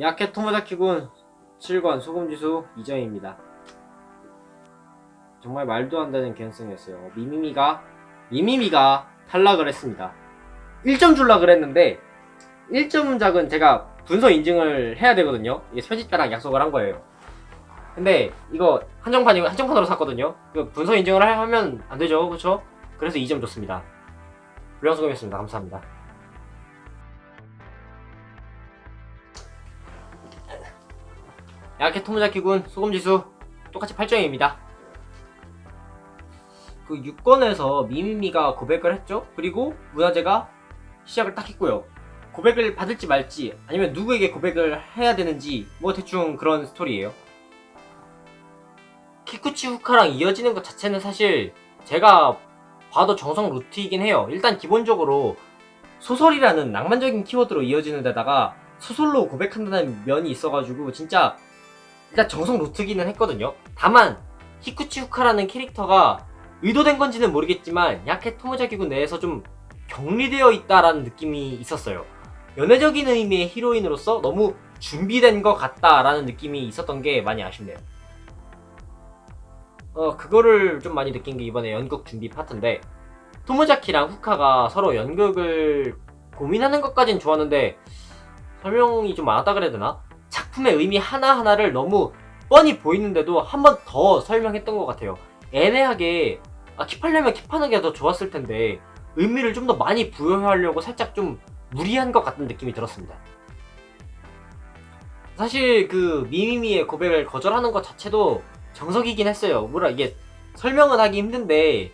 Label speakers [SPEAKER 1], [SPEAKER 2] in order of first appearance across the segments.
[SPEAKER 1] 야켓 토모자키군 7관 소금지수 2점입니다. 정말 말도 안 되는 개연성이었어요. 미미미가 미미미가 탈락을 했습니다. 1점 줄라 그랬는데 1점 작은 제가 분석 인증을 해야 되거든요. 이게 편집자랑 약속을 한 거예요. 근데 이거 한정판이고 한정판으로 샀거든요. 이거 분석 인증을 하- 하면 안 되죠, 그렇죠? 그래서 2점 줬습니다. 불량수금이었습니다. 감사합니다. 야켓 토모자키군 소금지수 똑같이 8점입니다. 그 6권에서 미미미가 고백을 했죠. 그리고 문화재가 시작을 딱 했고요. 고백을 받을지 말지 아니면 누구에게 고백을 해야 되는지 뭐 대충 그런 스토리예요. 키쿠치 후카랑 이어지는 것 자체는 사실 제가 봐도 정성 루트이긴 해요. 일단 기본적으로 소설이라는 낭만적인 키워드로 이어지는 데다가 소설로 고백한다는 면이 있어가지고 진짜 일단 정성 루트기는 했거든요. 다만 히쿠치 후카라는 캐릭터가 의도된 건지는 모르겠지만 야케 토모자기군 내에서 좀 격리되어 있다라는 느낌이 있었어요. 연애적인 의미의 히로인으로서 너무 준비된 것 같다라는 느낌이 있었던 게 많이 아쉽네요. 어, 그거를 좀 많이 느낀 게 이번에 연극 준비 파트인데, 토모자키랑 후카가 서로 연극을 고민하는 것까진 좋았는데, 설명이 좀 많았다 그래야 되나? 작품의 의미 하나하나를 너무 뻔히 보이는데도 한 번 더 설명했던 것 같아요. 애매하게, 아, 킵하려면 킵하는 게 더 좋았을 텐데, 의미를 좀 더 많이 부여하려고 살짝 좀 무리한 것 같은 느낌이 들었습니다. 사실 그 미미미의 고백을 거절하는 것 자체도 정석이긴 했어요. 뭐라 이게 설명은 하기 힘든데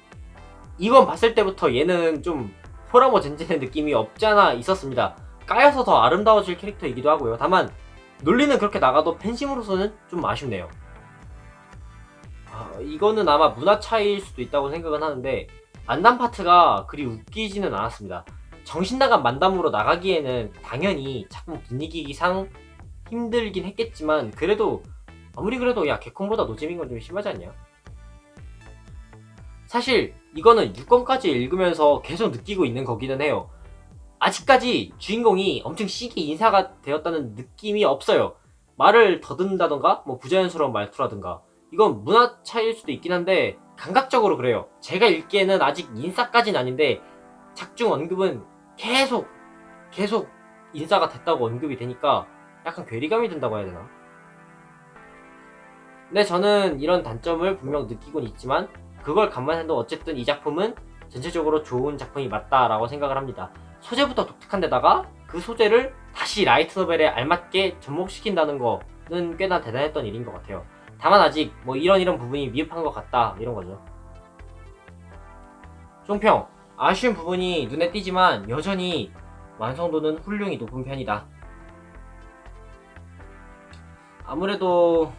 [SPEAKER 1] 이건 봤을 때부터 얘는 좀 포라모 젠진의 느낌이 없잖아 있었습니다. 까여서 더 아름다워질 캐릭터이기도 하고요. 다만 논리는 그렇게 나가도 팬심으로서는 좀 아쉽네요. 아, 이거는 아마 문화 차이일 수도 있다고 생각은 하는데 만담 파트가 그리 웃기지는 않았습니다. 정신 나간 만담으로 나가기에는 당연히 작품 분위기상 힘들긴 했겠지만 그래도 아무리 그래도 야 개콘보다 노잼인 건 좀 심하지 않냐? 사실 이거는 6권까지 읽으면서 계속 느끼고 있는 거기는 해요. 아직까지 주인공이 엄청 시기 인사가 되었다는 느낌이 없어요. 말을 더듬다던가 뭐 부자연스러운 말투라든가 이건 문화 차이일 수도 있긴 한데 감각적으로 그래요. 제가 읽기에는 아직 인싸까지는 아닌데 작중 언급은 계속 계속 인싸가 됐다고 언급이 되니까 약간 괴리감이 든다고 해야 되나? 근데 저는 이런 단점을 분명 느끼곤 있지만 그걸 감안해도 어쨌든 이 작품은 전체적으로 좋은 작품이 맞다라고 생각을 합니다. 소재부터 독특한 데다가 그 소재를 다시 라이트 노벨에 알맞게 접목시킨다는 거는 꽤나 대단했던 일인 것 같아요. 다만 아직 뭐 이런 이런 부분이 미흡한 것 같다 이런 거죠. 종평 아쉬운 부분이 눈에 띄지만 여전히 완성도는 훌륭히 높은 편이다. 아무래도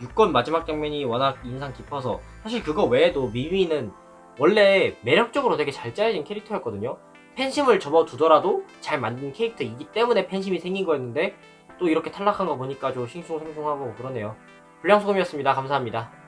[SPEAKER 1] 6권 마지막 장면이 워낙 인상 깊어서 사실 그거 외에도 미미는 원래 매력적으로 되게 잘 짜여진 캐릭터였거든요. 팬심을 접어두더라도 잘 만든 캐릭터이기 때문에 팬심이 생긴 거였는데 또 이렇게 탈락한 거 보니까 좀 싱숭생숭하고 그러네요. 불량소금이었습니다. 감사합니다.